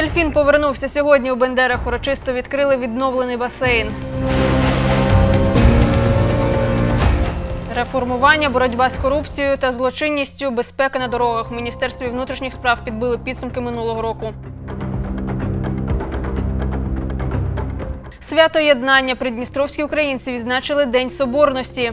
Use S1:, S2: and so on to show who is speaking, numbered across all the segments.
S1: Дельфін повернувся сьогодні у Бендерах. Урочисто відкрили відновлений басейн. Реформування, боротьба з корупцією та злочинністю, безпека на дорогах. Міністерстві внутрішніх справ підбили підсумки минулого року. Свято єднання придністровські українці відзначили День Соборності.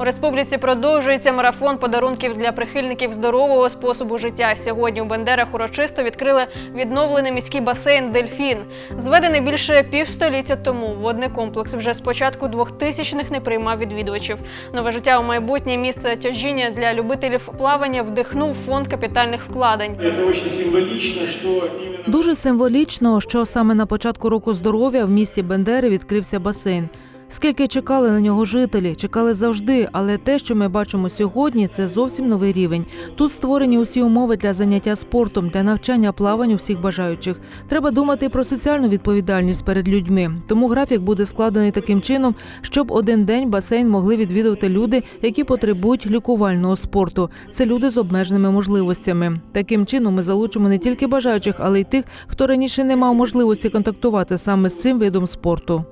S1: У республіці продовжується марафон подарунків для прихильників здорового способу життя. Сьогодні у Бендерах урочисто відкрили відновлений міський басейн Дельфін. Зведений більше півстоліття тому. Водний комплекс вже з початку 2000-х не приймав відвідувачів. Нове життя у майбутнє місце тяжіння для любителів плавання вдихнув фонд капітальних вкладень.
S2: Очень символично, что именно
S3: Дуже символічно, що саме на початку року здоров'я в місті Бендери відкрився басейн. Скільки чекали на нього жителі, чекали завжди, але те, що ми бачимо сьогодні, це зовсім новий рівень. Тут створені усі умови для заняття спортом, для навчання плаванню всіх бажаючих. Треба думати про соціальну відповідальність перед людьми. Тому графік буде складений таким чином, щоб один день басейн могли відвідувати люди, які потребують лікувального спорту. Це люди з обмеженими можливостями. Таким чином ми залучимо не тільки бажаючих, але й тих, хто раніше не мав можливості контактувати саме з цим видом спорту.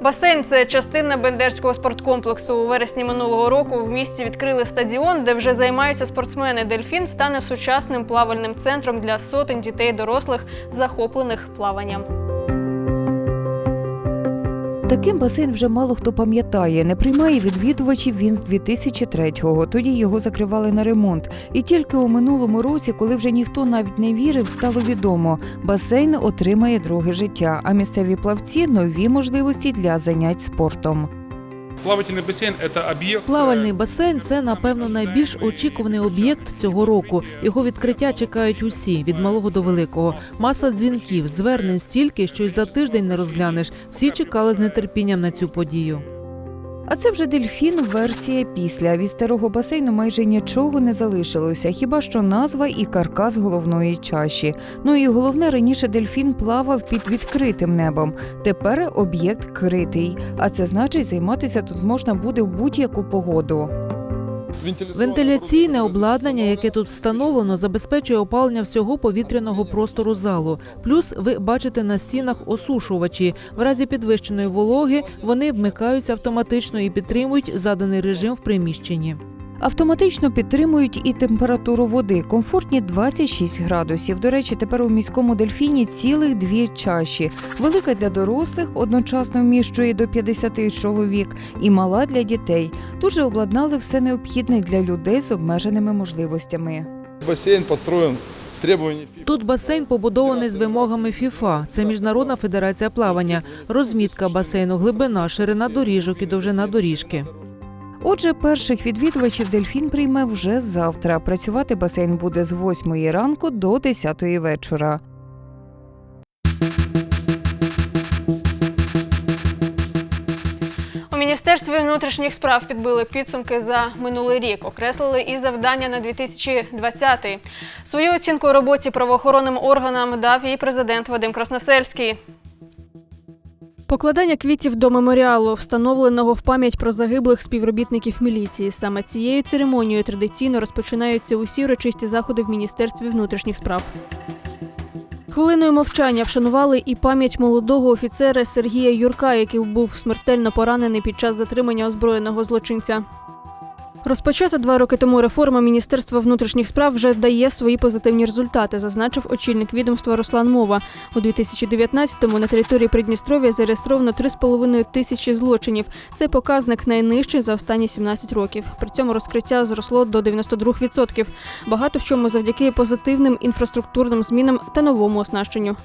S1: Басейн це частина бендерського спорткомплексу. У вересні минулого року в місті відкрили стадіон, де вже займаються спортсмени. Дельфін стане сучасним плавальним центром для сотень дітей дорослих, захоплених плаванням.
S4: Таким басейн вже мало хто пам'ятає. Не приймає відвідувачів він з 2003-го. Тоді його закривали на ремонт. І тільки у минулому році, коли вже ніхто навіть не вірив, стало відомо, басейн отримає друге життя, а місцеві плавці нові можливості для занять спортом.
S5: Плавательный бассейн – это объект.
S3: Плавальний басейн це напевно найбільш очікуваний об'єкт цього року. Його відкриття чекають усі від малого до великого. Маса дзвінків, звернень стільки, що й за тиждень не розглянеш. Всі чекали з нетерпінням на цю подію.
S4: А це вже дельфін версія після. Від старого басейну майже нічого не залишилося, хіба що назва і каркас головної чаші. Ну і головне, раніше дельфін плавав під відкритим небом. Тепер об'єкт критий. А це значить, займатися тут можна буде в будь-яку погоду.
S3: Вентиляційне обладнання, яке тут встановлено, забезпечує опалення всього повітряного простору залу. Плюс ви бачите на стінах осушувачі. В разі підвищеної вологи вони вмикаються автоматично і підтримують заданий режим в приміщенні.
S4: Автоматично підтримують і температуру води. Комфортні 26 градусів. До речі, тепер у міському дельфіні цілих дві чаші. Велика для дорослих одночасно вміщує до 50 чоловік, і мала для дітей. Тут же обладнали все необхідне для людей з обмеженими можливостями.
S6: Бассейн построен с требованиями
S3: Тут басейн побудований з вимогами ФІФА. Це міжнародна федерація плавання. Розмітка басейну, глибина, ширина доріжок і довжина доріжки.
S4: Отже, перших відвідувачів дельфін прийме вже завтра. Працювати басейн буде з 8 ранку до 10 вечора.
S1: У міністерстві внутрішніх справ підбили підсумки за минулий рік, окреслили і завдання на 2020. Свою оцінку роботі правоохоронним органам дав і президент Вадим Красносельський. Покладання квітів до меморіалу, встановленого в пам'ять про загиблих співробітників міліції. Саме цією церемонією традиційно розпочинаються усі урочисті заходи в міністерстві внутрішніх справ. Хвилиною мовчання вшанували і пам'ять молодого офіцера Сергія Юрка, який був смертельно поранений під час затримання озброєного злочинця. Розпочата два роки тому реформа Міністерства внутрішніх справ вже дає свої позитивні результати, зазначив очільник відомства Руслан Мова. У 2019-му на території Придністров'я зареєстровано 3,5 тисячі злочинів. Цей показник найнижчий за останні 17 років. При цьому розкриття зросло до 92%. Багато в чому завдяки позитивним інфраструктурним змінам та новому оснащенню.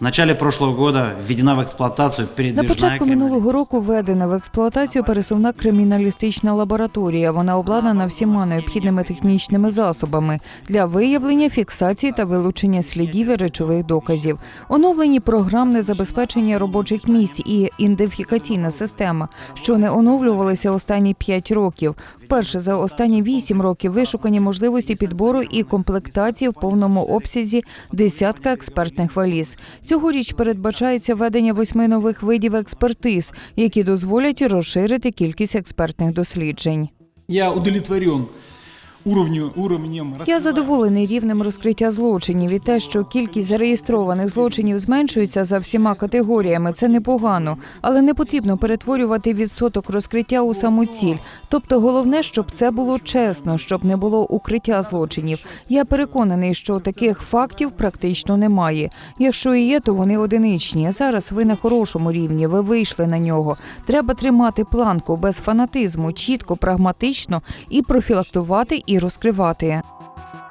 S7: В начале прошлого года введена в эксплуатацию
S4: На початку минулого року введена в експлуатацію пересувна криміналістична лабораторія. Вона обладнана всіма необхідними технічними засобами для виявлення, фіксації та вилучення слідів і речових доказів. Оновлені програмне забезпечення робочих місць і ідентифікаційна система, що не оновлювалися останні 5 років. Вперше за останні вісім років вишукані можливості підбору і комплектації в повному обсязі десятка експертних валіз. Цьогоріч передбачається введення восьми нових видів експертиз, які дозволять розширити кількість експертних досліджень.
S8: Я удовлетворен уровню, уровнем
S4: Я задоволений рівнем розкриття злочинів і те, що кількість зареєстрованих злочинів зменшується за всіма категоріями. Це непогано, але не потрібно перетворювати відсоток розкриття у саму ціль. Тобто, головне, щоб це було чесно, щоб не було укриття злочинів. Я переконаний, що таких фактів практично немає. Якщо і є, то вони одиничні. Зараз ви на хорошому рівні. Ви вийшли на нього. Треба тримати планку без фанатизму, чітко, прагматично і профілактувати і розкривати.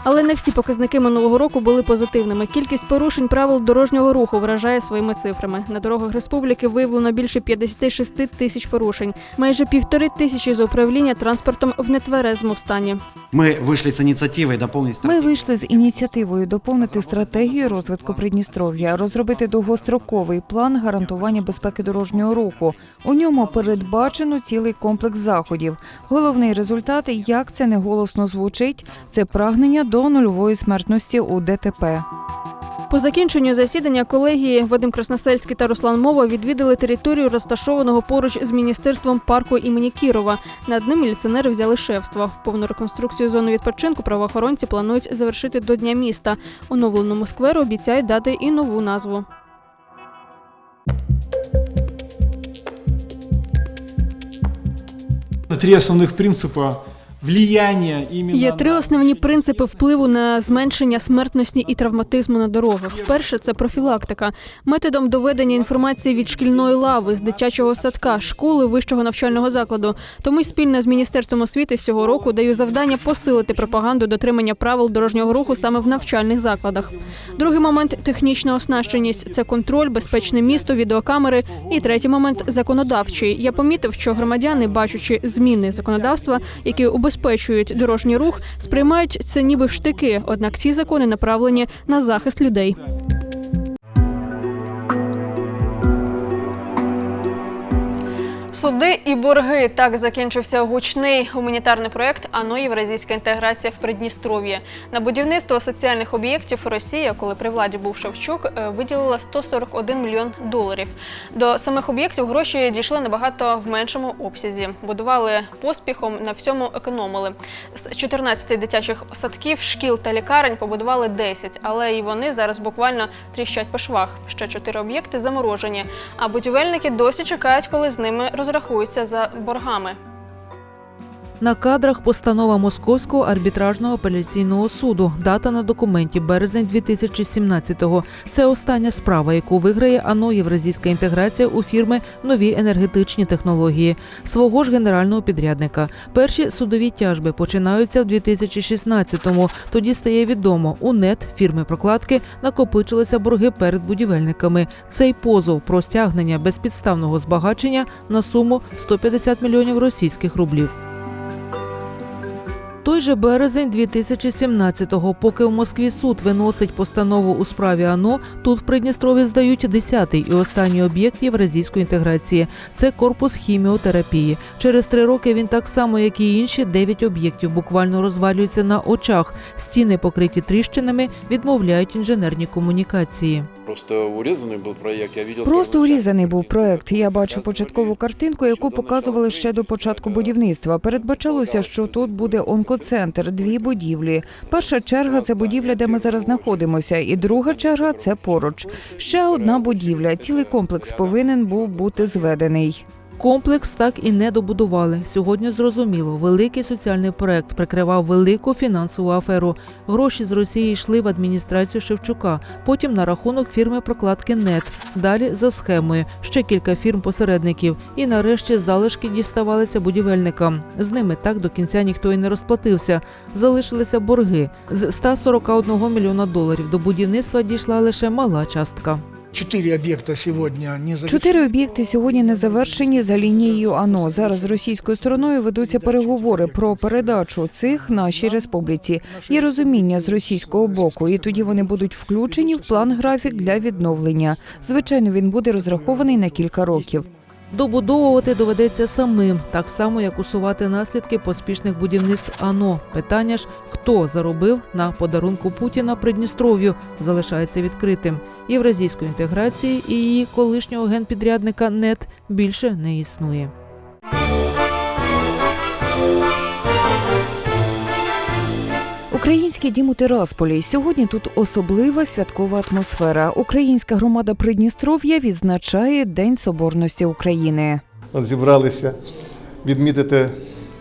S1: Але не всі показники минулого року були позитивними. Кількість порушень правил дорожнього руху вражає своїми цифрами. На дорогах республіки виявлено більше 56 тисяч порушень, майже півтори тисячі за управління транспортом в нетверезому стані.
S7: Мы вышли с инициативой дополнить
S4: Ми вийшли з ініціативою доповнити стратегію розвитку Придністров'я, розробити довгостроковий план гарантування безпеки дорожнього руху. У ньому передбачено цілий комплекс заходів. Головний результат, як це не голосно звучить, це прагнення до нульової смертності у ДТП.
S1: По закінченню засідання колегії Вадим Красносельський та Руслан Мова відвідали територію, розташованого поруч з міністерством парку імені Кірова. Над ним міліціонери взяли шефство. Повну реконструкцію зони відпочинку правоохоронці планують завершити до дня міста. Оновленому скверу обіцяють дати і нову назву.
S8: Три основных принципа влияния именно
S1: Є три основні принципи впливу на зменшення смертності і травматизму на дорогах. Перше це профілактика методом доведення інформації від шкільної лави з дитячого садка, школи вищого навчального закладу. Тому й спільно з міністерством освіти з цього року даю завдання посилити пропаганду дотримання правил дорожнього руху саме в навчальних закладах. Другий момент технічна оснащеність це контроль, безпечне місто, відеокамери. І третій момент законодавчий. Я помітив, що громадяни, бачачи зміни законодавства, які убезпечують дорожній рух, сприймають це ніби в штики. Однак ці закони направлені на захист людей. Суди і борги так закінчився гучний гуманітарний проект АНО Євразійська інтеграція в Придністров'ї. На будівництво соціальних об'єктів Росія, коли при владі був Шевчук, е, виділила 141 мільйон доларів. До самих об'єктів гроші дійшли набагато в меншому обсязі. Будували поспіхом, на всьому економили. З 14 дитячих садків, шкіл та лікарень побудували 10, але і вони зараз буквально тріщать по швах. Ще чотири об'єкти заморожені. А будівельники досі чекають, коли з ними розрахуються за боргами.
S3: На кадрах постанова Московського арбітражного апеляційного суду. Дата на документі березень 2017-го. Це остання справа, яку виграє АНО Євразійська інтеграція у фірми Нові енергетичні технології свого ж генерального підрядника. Перші судові тяжби починаються в 2016-му. Тоді стає відомо, у НЕТ фірми прокладки накопичилися борги перед будівельниками. Цей позов про стягнення безпідставного збагачення на суму 150 мільйонів російських рублів. Той же березень 2017-го, поки в Москві суд виносить постанову у справі АНО, тут в Придністрові здають 10-й і останній об'єкт євразійської інтеграції. Це корпус хіміотерапії. Через три роки він так само, як і інші, 9 об'єктів буквально розвалюється на очах. Стіни покриті тріщинами, відмовляють інженерні комунікації.
S6: Просто урезанный был проект, я видел...
S4: Просто урізаний був проект. Я бачу початкову картинку, яку показували ще до початку будівництва. Передбачалося, що тут буде онкоцентр, дві будівлі. Перша черга це будівля, де ми зараз знаходимося, і друга черга це поруч. Ще одна будівля. Цілий комплекс повинен був бути зведений.
S3: Комплекс так і не добудували. Сьогодні зрозуміло, великий соціальний проект прикривав велику фінансову аферу. Гроші з Росії йшли в адміністрацію Шевчука, потім на рахунок фірми прокладки НЕТ. Далі за схемою ще кілька фірм-посередників. І нарешті залишки діставалися будівельникам. З ними так до кінця ніхто і не розплатився. Залишилися борги з 141 мільйона доларів. До будівництва дійшла лише мала частка.
S9: Четыре объекта сегодня не завершены.
S4: Чотири об'єкти сьогодні не завершені за лінією АНО. Зараз з російською стороною ведуться переговори про передачу цих нашій республіці. Є розуміння з російського боку, і тоді вони будуть включені в план графік для відновлення. Звичайно, він буде розрахований на кілька років.
S3: Добудовувати доведеться самим, так само як усувати наслідки поспішних будівництв АНО. Питання ж, хто заробив на подарунку Путіна Придністров'ю, залишається відкритим. Євразійської інтеграції і її колишнього генпідрядника НЕТ більше не існує.
S4: Український дім у Тирасполі. Сьогодні тут особлива святкова атмосфера. Українська громада Придністров'я відзначає День Соборності України.
S10: От зібралися відмітити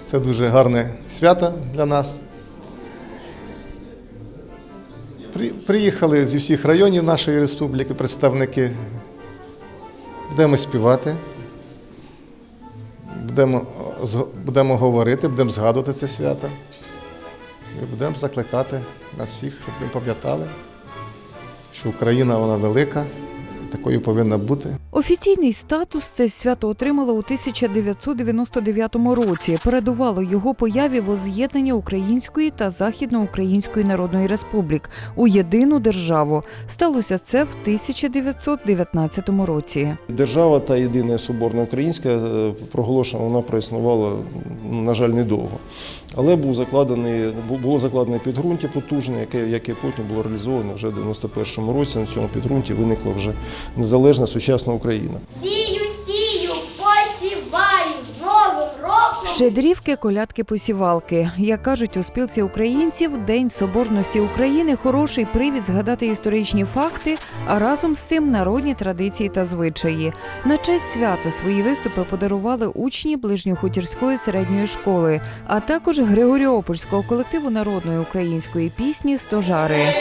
S10: це дуже гарне свято для нас. При- Приїхали зі всіх районів нашої республіки представники. Будемо співати, будемо, будемо говорити, будемо згадувати це свято. І будемо закликати нас всіх, щоб ми пам'ятали, що Україна вона велика, такою повинна бути.
S4: Офіційний статус це свято отримало у 1999 році. Передувало його появі воз'єднання Української та Західноукраїнської Народної Республік у єдину державу. Сталося це в 1919 році.
S11: Держава та єдина соборна українська е, проголошена, вона проіснувала, ну, на жаль, недовго. Але був закладений, бу- було закладене підґрунтя потужне, яке, яке потім було реалізовано вже в 91-му році. На цьому підґрунті виникла вже незалежна сучасна Україна.
S12: Сію, сію, посіваю новим роком.
S4: Щедрівки, колядки, посівалки. Як кажуть у спілці українців, День Соборності України хороший привід згадати історичні факти, а разом з цим народні традиції та звичаї. На честь свята свої виступи подарували учні ближньохутірської середньої школи, а також Григоріопольського колективу народної української пісні Стожари.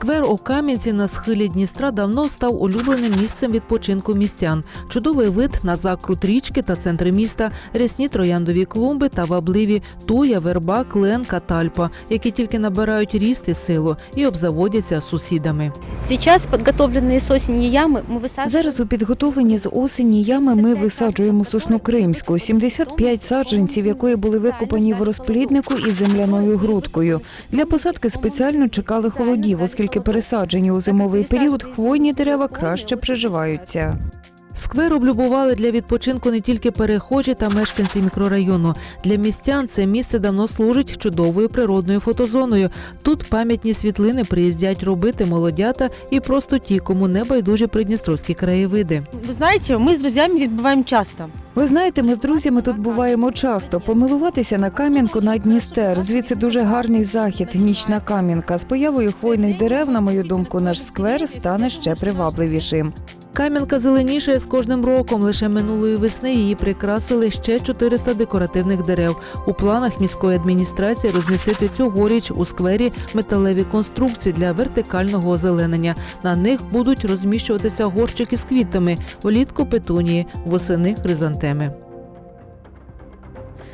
S3: Сквер у Кам'янці на схилі Дністра давно став улюбленим місцем відпочинку містян. Чудовий вид на закрут річки та центри міста, рясні трояндові клумби та вабливі туя, верба, клен, катальпа, які тільки набирають ріст і силу і обзаводяться сусідами.
S12: Сейчас подготовленные с осени ямы мы высаживаем.
S4: Зараз у підготовлені з осені ями ми висаджуємо сосну кримську, 75 саджанців, якої були викопані в розпліднику із земляною грудкою. Для посадки спеціально чекали холодів, оскільки пересаджені у зимовий період хвойні дерева краще приживаються.
S3: Сквер облюбували для відпочинку не тільки перехожі та мешканці мікрорайону. Для містян це місце давно служить чудовою природною фотозоною. Тут пам'ятні світлини приїздять робити молодята і просто ті, кому не байдужі придністровські краєвиди.
S12: Вы знаете, мы с друзьями здесь бываем часто.
S4: Ви знаєте, ми з друзями тут буваємо часто. Помилуватися на кам'янку на Дністер. Звідси дуже гарний захід, нічна кам'янка. З появою хвойних дерев, на мою думку, наш сквер стане ще привабливішим.
S3: Кам'янка зеленішає з кожним роком. Лише минулої весни її прикрасили ще 400 декоративних дерев. У планах міської адміністрації розмістити цьогоріч у сквері металеві конструкції для вертикального озеленення. На них будуть розміщуватися горщики з квітами, влітку петунії, восени хризантеми.